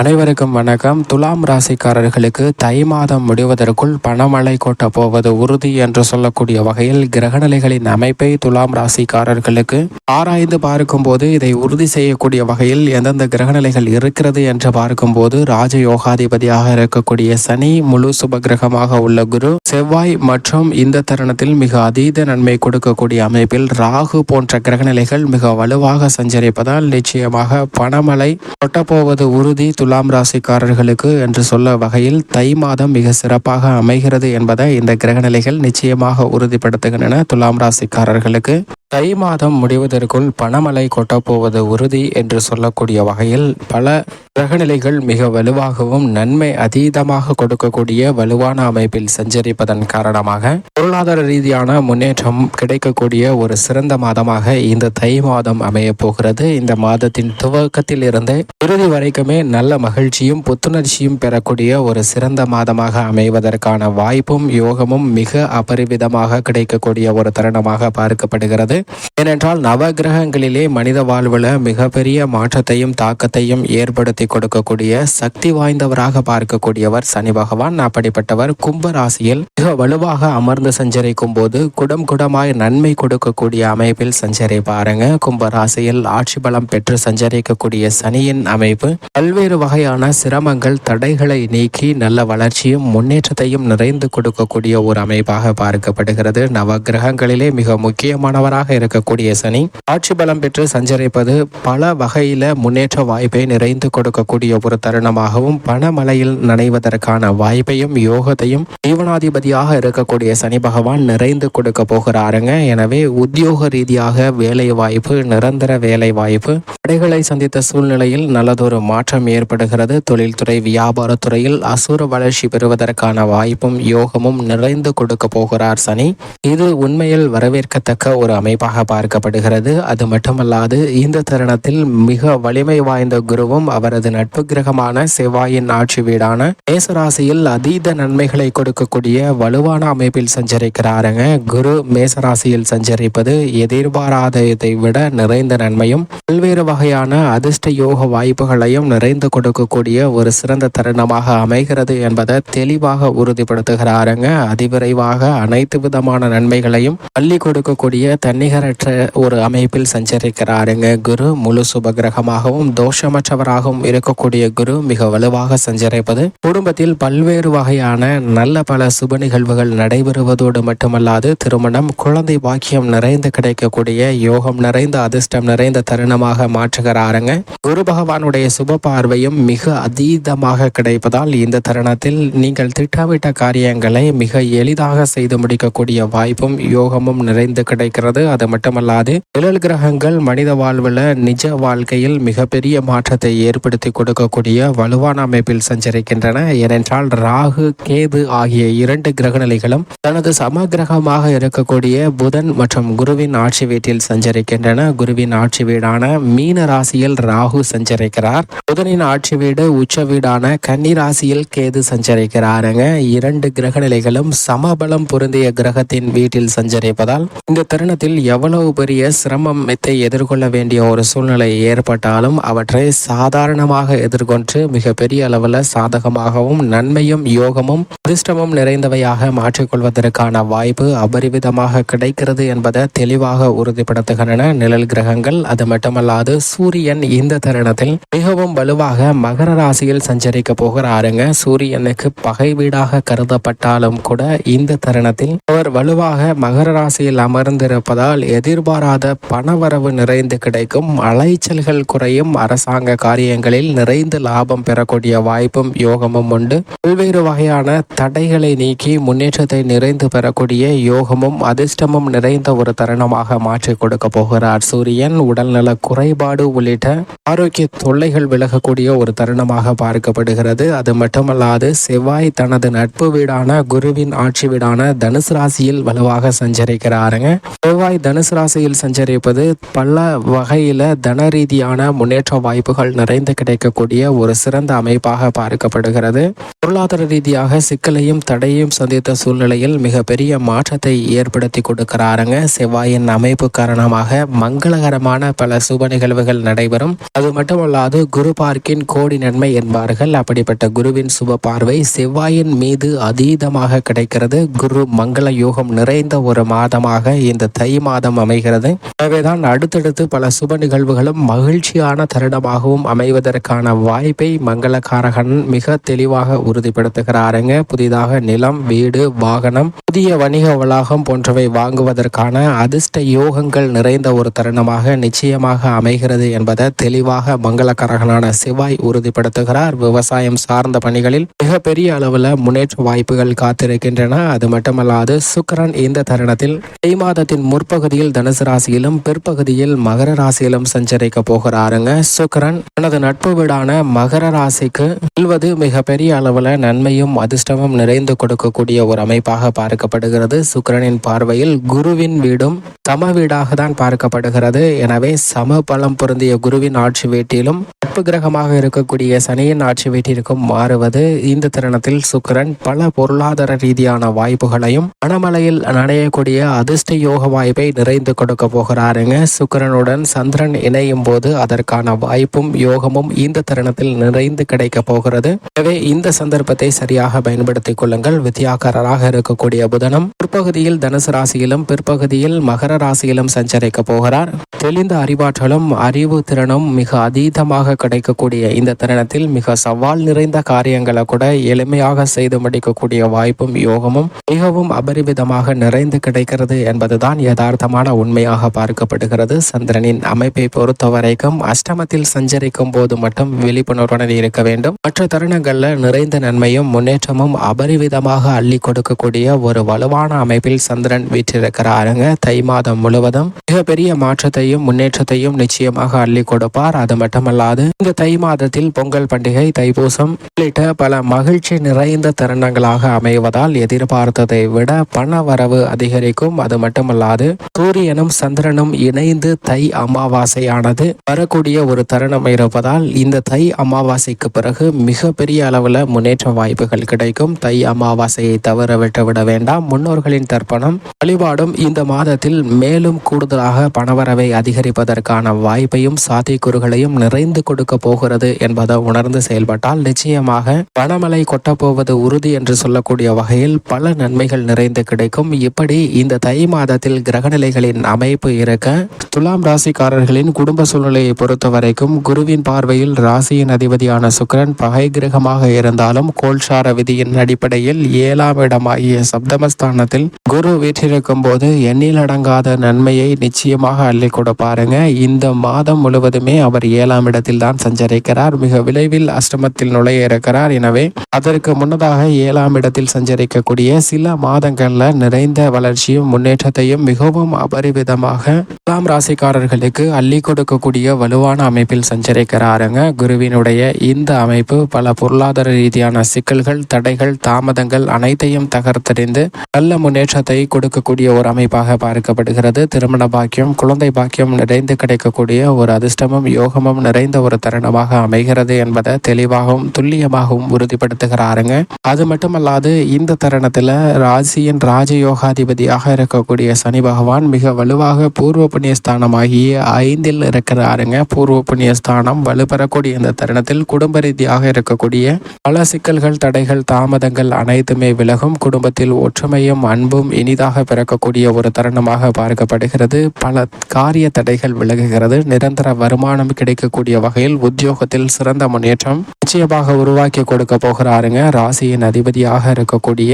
அனைவருக்கும் வணக்கம். துலாம் ராசிக்காரர்களுக்கு தை மாதம் முடிவதற்குள் பணமழை கொட்ட போவது உறுதி என்று சொல்லக்கூடிய வகையில் கிரகநிலைகளின் அமைப்பை துலாம் ராசிக்காரர்களுக்கு ஆராய்ந்து பார்க்கும்போது இதை உறுதி செய்யக்கூடிய வகையில் எந்தெந்த கிரகநிலைகள் இருக்கிறது என்று பார்க்கும்போது ராஜயோகாதிபதியாக இருக்கக்கூடிய சனி முழு சுப கிரகமாக உள்ள குரு செவ்வாய் மற்றும் இந்த தருணத்தில் மிக அதீத நன்மை கொடுக்கக்கூடிய அமைப்பில் ராகு போன்ற கிரகநிலைகள் மிக வலுவாக சஞ்சரிப்பதால் நிச்சயமாக பணமழை கொட்டப்போவது உறுதி. துலாம் ராசிக்காரர்களுக்கு என்று சொல்ல வகையில் தை மாதம் மிக சிறப்பாக அமைகிறது என்பதை இந்த கிரகநிலைகள் நிச்சயமாக உறுதிப்படுத்துகின்றன துலாம் ராசிக்காரர்களுக்கு. தை மாதம் முடிவதற்குள் பணமலை கொட்டப்போவது உறுதி என்று சொல்லக்கூடிய வகையில் பல கிரகநிலைகள் மிக வலுவாகவும் நன்மை அதீதமாக கொடுக்கக்கூடிய வலுவான அமைப்பில் சஞ்சரிப்பதன் காரணமாக பொருளாதார ரீதியான முன்னேற்றம் கிடைக்கக்கூடிய ஒரு சிறந்த மாதமாக இந்த தை மாதம் அமைய போகிறது. இந்த மாதத்தின் துவக்கத்தில் இருந்து இறுதி வரைக்குமே நல்ல மகிழ்ச்சியும் புத்துணர்ச்சியும் பெறக்கூடிய ஒரு சிறந்த மாதமாக அமைவதற்கான வாய்ப்பும் யோகமும் மிக அபரிவிதமாக கிடைக்கக்கூடிய ஒரு தருணமாக பார்க்கப்படுகிறது. ஏனென்றால் நவகிரகங்களிலே மனித வாழ்வில் மிகப்பெரிய மாற்றத்தையும் தாக்கத்தையும் ஏற்படுத்தி கொடுக்கக்கூடிய சக்தி வாய்ந்தவராக பார்க்கக்கூடியவர் சனி பகவான். அப்படிப்பட்டவர் கும்ப ராசியில் மிக வலுவாக அமர்ந்து சஞ்சரிக்கும் போது குடம் குடமாய் நன்மை கொடுக்கக்கூடிய அமைப்பில் சஞ்சரி பாருங்க கும்ப ராசியில் ஆட்சி பலம் பெற்று சஞ்சரிக்கக்கூடிய சனியின் அமைப்பு பல்வேறு வகையான சிரமங்கள் தடைகளை நீக்கி நல்ல வளர்ச்சியும் முன்னேற்றத்தையும் நிறைந்து கொடுக்கக்கூடிய ஒரு அமைப்பாக பார்க்கப்படுகிறது. நவகிரகங்களிலே மிக முக்கியமானவராக இருக்கக்கூடிய சனி ஆட்சி பலம் பெற்று சஞ்சரிப்பது பல வகையில முன்னேற்ற வாய்ப்பை நிறைந்து கொடுக்கக்கூடிய ஒரு தருணமாகவும் பணமலையில் நனைவதற்கான வாய்ப்பையும் யோகத்தையும் ஜீவனாதிபதியாக இருக்கக்கூடிய சனி பகவான் நிறைந்து கொடுக்க போகிறாருங்க. எனவே உத்தியோக ரீதியாக வேலை வாய்ப்பு நிரந்தர வேலை வாய்ப்பு தடைகளை சந்தித்த சூழ்நிலையில் நல்லதொரு மாற்றம் காணப்படுகிறது. தொழில்துறை வியாபாரத்துறையில் அசுர வளர்ச்சி பெறுவதற்கான வாய்ப்பும் யோகமும் நிறைந்து கொடுக்க போகிறார் சனி. இது உண்மையில் வரவேற்கத்தக்க ஒரு அமைப்பாக பார்க்கப்படுகிறது. அது மட்டுமல்லாது இந்த தருணத்தில் மிக வலிமை வாய்ந்த குருவும் அவரது நட்பு கிரகமான செவ்வாயின் ஆட்சி வீடான மேசராசியில் அதீத நன்மைகளை கொடுக்கக்கூடிய வலுவான அமைப்பில் சஞ்சரிக்கிறாருங்க. குரு மேசராசியில் சஞ்சரிப்பது எதிர்பாராததை விட நிறைந்த நன்மையும் பல்வேறு வகையான அதிர்ஷ்ட யோக வாய்ப்புகளையும் நிறைந்து கொடுக்கக்கூடிய ஒரு சிறந்த தருணமாக அமைகிறது என்பதை தெளிவாக உறுதிப்படுத்துகிறாருங்க. அதிவிரைவாக அனைத்து விதமான நன்மைகளையும் பள்ளி கொடுக்கக்கூடிய தன்னிகரற்ற ஒரு அமைப்பில் சஞ்சரிக்கிறாருங்க. குரு முழு சுபகிரகமாகவும் தோஷமற்றவராகவும் இருக்கக்கூடிய குரு மிக வலுவாக சஞ்சரிப்பது குடும்பத்தில் பல்வேறு வகையான நல்ல பல சுப நிகழ்வுகள் நடைபெறுவதோடு மட்டுமல்லாது திருமணம் குழந்தை பாக்கியம் நிறைந்து கிடைக்கக்கூடிய யோகம் நிறைந்த அதிர்ஷ்டம் நிறைந்த தருணமாக மாற்றுகிறாருங்க. குரு பகவானுடைய சுப பார்வையும் மிக அதீதமாக கிடைப்பதால் இந்த தருணத்தில் நீங்கள் திட்டமிட்ட காரியங்களை மிக எளிதாக செய்து முடிக்கக்கூடிய வாய்ப்பும் யோகமும் நிறைந்து கிடைக்கிறது. அது மட்டுமல்லாது நிழல் கிரகங்கள் மனித வாழ்வில் நிஜ வாழ்க்கையில் மிகப்பெரிய மாற்றத்தை ஏற்படுத்தி கொடுக்கக்கூடிய வலுவான அமைப்பில் சஞ்சரிக்கின்றன. ஏனென்றால் ராகு கேது ஆகிய இரண்டு கிரகநிலைகளும் தனது சமகிரகமாக இருக்கக்கூடிய புதன் மற்றும் குருவின் ஆட்சி வீட்டில் சஞ்சரிக்கின்றன. குருவின் ஆட்சி வீடான மீன ராசியில் ராகு சஞ்சரிக்கிறார். புதனின் ஆட்சி வீடு உச்ச வீடான கன்னிராசியில் கேது சஞ்சரிக்கிறாருங்க. இரண்டு கிரகநிலைகளும் சமபலம் பொருந்திய கிரகத்தின் வீட்டில் சஞ்சரிப்பதால் இந்த தருணத்தில் எவ்வளவு பெரிய சிரமத்தை எதிர்கொள்ள வேண்டிய ஒரு சூழ்நிலை ஏற்பட்டாலும் அவற்றை சாதாரணமாக எதிர்கொண்டு மிக பெரிய அளவில் சாதகமாகவும் நன்மையும் யோகமும் அதிர்ஷ்டமும் நிறைந்தவையாக மாற்றிக்கொள்வதற்கான வாய்ப்பு அபரிவிதமாக கிடைக்கிறது என்பதை தெளிவாக உறுதிப்படுத்துகின்றன நிழல் கிரகங்கள். அது மட்டுமல்லாது சூரியன் இந்த தருணத்தில் மிகவும் வலுவாக மகர ராசியில் சஞ்சரிக்க போகிறாருங்க. சூரியனுக்கு பகை வீடாக கருதப்பட்டாலும் கூட இந்த தருணத்தில் அவர் வலுவாக மகர ராசியில் அமர்ந்திருப்பதால் எதிர்பாராத பணவரவு நிறைந்து கிடைக்கும். அலைச்சல்கள் குறையும். அரசாங்க காரியங்களில் நிறைந்து லாபம் பெறக்கூடிய வாய்ப்பும் யோகமும் உண்டு. பல்வேறு வகையான தடைகளை நீக்கி முன்னேற்றத்தை நிறைந்து பெறக்கூடிய யோகமும் அதிர்ஷ்டமும் நிறைந்த ஒரு தருணமாக மாற்றி கொடுக்க போகிறார். சூரியன் உடல்நல குறைபாடு உள்ளிட்ட ஆரோக்கிய தொல்லைகள் விலகக்கூடிய ஒரு தருணமாக பார்க்கப்படுகிறது. அது மட்டுமல்லாது செவ்வாய் தனது நட்பு வீடான குருவின் ஆட்சி வீடான தனுசு ராசியில் வலுவாக சஞ்சரிக்கிறாருங்க. செவ்வாய் தனுசு ராசியில் சஞ்சரிப்பது பல வகையில தன ரீதியான முன்னேற்ற வாய்ப்புகள் நிறைந்து கிடைக்கக்கூடிய ஒரு சிறந்த அமைப்பாக பார்க்கப்படுகிறது. பொருளாதார ரீதியாக சிக்க சிக்கலையும் தடையும் சந்தித்த சூழ்நிலையில் மிகப்பெரிய மாற்றத்தை ஏற்படுத்தி கொடுக்கிறாருங்க. செவ்வாயின் அமைப்பு காரணமாக மங்களகரமான பல சுப நிகழ்வுகள் நடைபெறும். அது மட்டுமல்லாது குரு பார்க்கின் கோடி நன்மை என்பார்கள். அப்படிப்பட்ட குருவின் சுப பார்வை செவ்வாயின் மீது அதீதமாக கிடைக்கிறது. குரு மங்கள யோகம் நிறைந்த ஒரு மாதமாக இந்த தை மாதம் அமைகிறது. எனவேதான் அடுத்தடுத்து பல சுப நிகழ்வுகளும் மகிழ்ச்சியான தருணமாகவும் அமைவதற்கான வாய்ப்பை மங்களகாரகன் மிக தெளிவாக உறுதிப்படுத்துகிறாருங்க. புதிதாக நிலம் வீடு வாகனம் புதிய வணிக வளாகம் போன்றவை வாங்குவதற்கான அதிர்ஷ்ட யோகங்கள் நிறைந்த ஒரு தருணமாக நிச்சயமாக அமைகிறது என்பதை தெளிவாக மங்களகரகனான சிவாய் உறுதிப்படுத்துகிறார். விவசாயம் சார்ந்த பணிகளில் மிகப்பெரிய அளவில் முன்னேற்ற வாய்ப்புகள் காத்திருக்கின்றன. அது மட்டுமல்லாது சுக்கரன் இந்த தருணத்தில் தை மாதத்தின் முற்பகுதியில் தனுசு ராசியிலும் பிற்பகுதியில் மகர ராசியிலும் சஞ்சரிக்க போகிறாருங்க. சுக்கரன் தனது நட்பு வீடான மகர ராசிக்கு செல்வது மிகப்பெரிய அளவில் நன்மையும் அதிர்ஷ்டமும் நிறைந்து கொடுக்கக்கூடிய ஒரு அமைப்பாக பார்க்கப்படுகிறது. சுக்கிரனின் பார்வையில் குருவின் வீடும் சம வீடாக தான் பார்க்கப்படுகிறது. எனவே சம பலம் பொருந்திய குருவின் ஆட்சி வீட்டிலும் நட்பு கிரகமாக இருக்கக்கூடிய சனியின் ஆட்சி வீட்டிற்கும் மாறுவது. இந்த தருணத்தில் சுக்கிரன் பல பொருளாதார ரீதியான வாய்ப்புகளையும் மணமலையில் நடையக்கூடிய அதிர்ஷ்ட யோக வாய்ப்பை நிறைந்து கொடுக்க போகிறாருங்க. சுக்கிரனுடன் சந்திரன் இணையும் போது அதற்கான வாய்ப்பும் யோகமும் இந்த தருணத்தில் நிறைந்து கிடைக்க போகிறது. எனவே இந்த சந்தர்ப்பத்தை சரியாக பயன்படுத்திக் கொள்ளுங்கள். வித்தியாகராக இருக்கக்கூடிய புதனம் பிற்பகுதியில் தனுசு ராசியிலும் பிற்பகுதியில் மகர ராசியிலும் சஞ்சரிக்க போகிறார். தெளிந்த அறிவாற்றலும் அறிவு திறனும் மிக அதீதமாக கிடைக்கக்கூடிய இந்த தருணத்தில் மிக சவால் நிறைந்த காரியங்களை கூட எளிமையாக செய்து முடிக்கக்கூடிய வாய்ப்பும் யோகமும் மிகவும் அபரிமிதமாக நிறைந்து கிடைக்கிறது என்பதுதான் யதார்த்தமான உண்மையாக பார்க்கப்படுகிறது. சந்திரனின் அமைப்பை பொறுத்த வரைக்கும் அஷ்டமத்தில் சஞ்சரிக்கும் போது மட்டும் விழிப்புணர்வுடன் இருக்க வேண்டும். மற்ற தருணங்கள்ல நிறைந்த நன்மையும் முன்னேற்றமும் அபரிவிதமாக அள்ளி கொடுக்கக்கூடிய ஒரு வலுவான அமைப்பில் சந்திரன் வீற்றிருக்கிறாருங்க. தை மாதம் முழுவதும் மிகப்பெரிய மாற்றத்தையும் முன்னேற்றத்தையும் நிச்சயமாக அள்ளி கொடுப்பார். அது மட்டுமல்லாது இந்த தை மாதத்தில் பொங்கல் பண்டிகை தைப்பூசம் உள்ளிட்ட பல மகிழ்ச்சி நிறைந்த தருணங்களாக அமைவதால் எதிர்பார்த்ததை விட பண வரவு அதிகரிக்கும். அது மட்டுமல்லாது சூரியனும் சந்திரனும் இணைந்து தை அமாவாசையானது வரக்கூடிய ஒரு தருணம் இருப்பதால் இந்த தை அமாவாசைக்கு பிறகு மிகப்பெரிய அளவில் முன்னேற்ற வாய்ப்புகள் கிடைக்கும். தை அமாவாசையை தவற விட்டுவிட வேண்டாம். முன்னோர்களின் தர்ப்பணம் வழிபாடும் இந்த மாதத்தில் மேலும் கூடுதலாக பணவரவை அதிகரிப்பதற்கான வாய்ப்பையும் சாத்தியக்கூறுகளையும் நிறைந்து கொடுக்க போகிறது என்பதை உணர்ந்து செயல்பட்டால் நிச்சயமாக பணமலை கொட்டப்போவது உறுதி என்று சொல்லக்கூடிய வகையில் பல நன்மைகள் நிறைந்து கிடைக்கும். இப்படி இந்த தை மாதத்தில் கிரகநிலைகளின் அமைப்பு இருக்க துலாம் ராசிக்காரர்களின் குடும்ப சூழ்நிலையை பொறுத்த வரைக்கும் குருவின் பார்வையில் ராசியின் அதிபதியான சுக்கிரன் பகை கிரகமாக இருந்தாலும் கோல்சார விதியின் அடிப்படையில் ஏழாம் இடமாகிய சப்தமஸ்தானத்தில் குரு வீற்றிருக்கும் போது எண்ணிலடங்காத நன்மையை நிச்சயமாக அள்ளி கொடுப்பாருங்க இந்த மாதம் முழுவதுமே அவர் ஏழாம் இடத்தில் தான் சஞ்சரிக்கிறார். மிக விரைவில் அஷ்டமத்தில் நுழைய இருக்கிறார். எனவே அதற்கு முன்னதாக ஏழாம் இடத்தில் சஞ்சரிக்கக்கூடிய சில மாதங்கள்ல நிறைந்த வளர்ச்சியும் முன்னேற்றத்தையும் மிகவும் அபரிவிதமாக ஏழாம் ராசிக்காரர்களுக்கு அள்ளி கொடுக்கக்கூடிய வலுவான அமைப்பில் சஞ்சரிக்கிறாருங்க. குருவினுடைய இந்த அமைப்பு பல பொருளாதார ரீதியான சிக்கல்கள் தடைகள் தாமதங்கள் அனைத்தையும் தகர்த்தெறிந்து நல்ல முன்னேற்றத்தை கொடுக்கக்கூடிய ஒரு அமைப்பாக பார்க்கப்படுகிறது. திருமண பாக்கியம் குழந்தை பாக்கியம் நிறைந்து கிடைக்கக்கூடிய ஒரு அதிர்ஷ்டமும் யோகமும் நிறைந்த ஒரு தருணமாக அமைகிறது என்பதை தெளிவாகவும் துல்லியமாகவும் உறுதிப்படுத்துகிறாருங்க. அது மட்டுமல்லாது இந்த தருணத்தில் ராசியின் ராஜயோகாதிபதியாக இருக்கக்கூடிய சனி பகவான் மிக வலுவாக பூர்வ புண்ணியஸ்தானமாகிய ஐந்தில் இருக்கிறாருங்க. பூர்வ புண்ணிய ஸ்தானம் வலுப்பெறக்கூடிய இந்த தருணத்தில் குடும்ப ரீதியாக இருக்கக்கூடிய பல சிக்கல்கள் தடைகள் தாமதங்கள் அனைத்துமே விலகும் குடும்பத்தில் ஒற்றுமையும் அன்பும் இனிதாக பிறக்கக்கூடிய ஒரு தருணமாக பார்க்கப்படுகிறது. பல காரிய தடைகள் விலகுகிறது. நிரந்தர வருமானம் கிடைக்கக்கூடிய வகையில் உத்தியோகத்தில் சிறந்த முன்னேற்றம் நிச்சயமாக உருவாக்கி கொடுக்க போகிறாருங்க. ராசியின் அதிபதியாக இருக்கக்கூடிய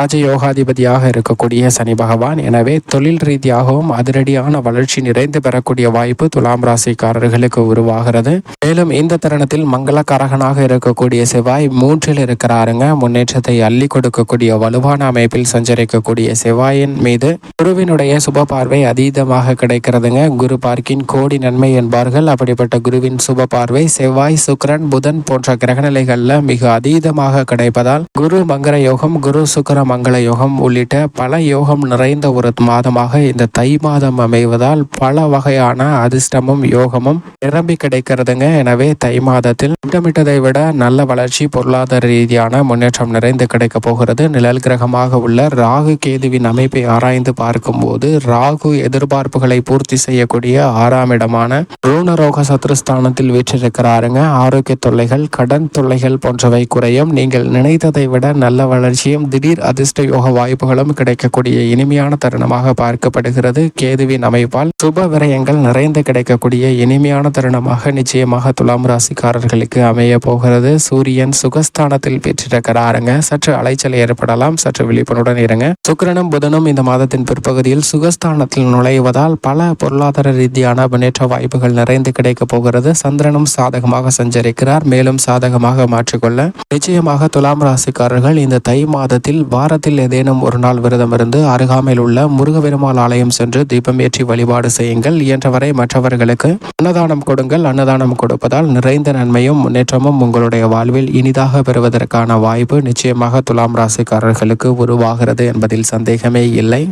ராஜயோகாதிபதியாக இருக்கக்கூடிய சனி பகவான். எனவே தொழில் ரீதியாகவும் அதிரடியான வளர்ச்சி நிறைந்து பெறக்கூடிய வாய்ப்பு துலாம் ராசிக்காரர்களுக்கு உருவாகிறது. மேலும் இந்த தருணத்தில் மங்களகாரகனாக இருக்கக்கூடிய செவ்வாய் மூன்றில் இருக்கிறார் இருக்கிறாருங்க முன்னேற்றத்தை அள்ளி கொடுக்கக்கூடிய வலுவான அமைப்பில் சஞ்சரிக்கக்கூடிய செவ்வாயின் மீது குருவினுடைய சுப பார்வை அதீதமாக கிடைக்கிறதுங்க. குரு பார்க்கின் கோடி நன்மை என்பார்கள். அப்படிப்பட்ட குருவின் சுப பார்வை செவ்வாய் சுக்கரன் புதன் போன்ற கிரகநிலைகள்ல மிக அதீதமாக கிடைப்பதால் குரு மங்கள யோகம் குரு சுக்கர மங்கள யோகம் உள்ளிட்ட பல யோகம் நிறைந்த ஒரு மாதமாக இந்த தை மாதம் அமைவதால் பல வகையான அதிர்ஷ்டமும் யோகமும் நிரம்பி கிடைக்கிறதுங்க. எனவே தை மாதத்தில் திட்டமிட்டதை விட நல்ல வளர்ச்சி பொருளாதார ரீதியான முன்னேற்றம் நிறைந்து கிடைக்க போகிறது. நிழல் கிரகமாக உள்ள ராகு கேதுவின் அமைப்பை ஆராய்ந்து பார்க்கும்போது ராகு எதிர்பார்ப்புகளை பூர்த்தி செய்யக்கூடிய ஆறாம் இடமான ரூணரோக சத்ருஸ்தானத்தில் வீற்றிருக்கிறாருங்க. ஆரோக்கிய தொல்லைகள் கடன் தொல்லைகள் போன்றவை குறையும். நீங்கள் நினைத்ததை விட நல்ல வளர்ச்சியும் திடீர் அதிர்ஷ்ட யோக வாய்ப்புகளும் கிடைக்கக்கூடிய இனிமையான தருணமாக பார்க்கப்படுகிறது. கேதுவின் அமைப்பால் சுப விரயங்கள் நிறைந்து கிடைக்கக்கூடிய இனிமையான தருணமாக நிச்சயமாக துலாம் ராசிக்காரர்களுக்கு அமைய போகிறது. சூரியன் சுகஸ்தானத்தில் பெற்றிருக்கிறாருங்க சற்று அலைச்சல் ஏற்படலாம். சற்று விழிப்புணர்வுடன் இருங்க. சுக்கிரனும் புதனும் இந்த மாதத்தின் பிற்பகுதியில் சுகஸ்தானத்தில் நுழைவதால் பல பொருளாதார ரீதியான முன்னேற்ற வாய்ப்புகள் நிறைந்து கிடைக்கப் போகிறது. சந்திரனும் சாதகமாக சஞ்சரிக்கிறார். மேலும் சாதகமாக மாற்றிக்கொள்ள. நிச்சயமாக துலாம் ராசிக்காரர்கள் இந்த தை மாதத்தில் வாரத்தில் ஏதேனும் ஒரு நாள் விரதம் இருந்து அருகாமையில் உள்ள முருகபெருமாள் ஆலயம் சென்று தீபம் ஏற்றி வழிபாடு செய்யுங்கள். இயன்றவரை மற்றவர்களுக்கு அன்னதானம் கொடுங்கள். அன்னதானம் கொடுப்பதால் நிறைந்த நன்மையும் முன்னேற்றமும் உங்களுடைய வாழ்வில் இனிதாக பெறுவதற்கான வாய்ப்பு நிச்சயமாக துலாம் ராசிக்காரர்களுக்கு உருவாகிறது என்பதில் சந்தேகமே இல்லை.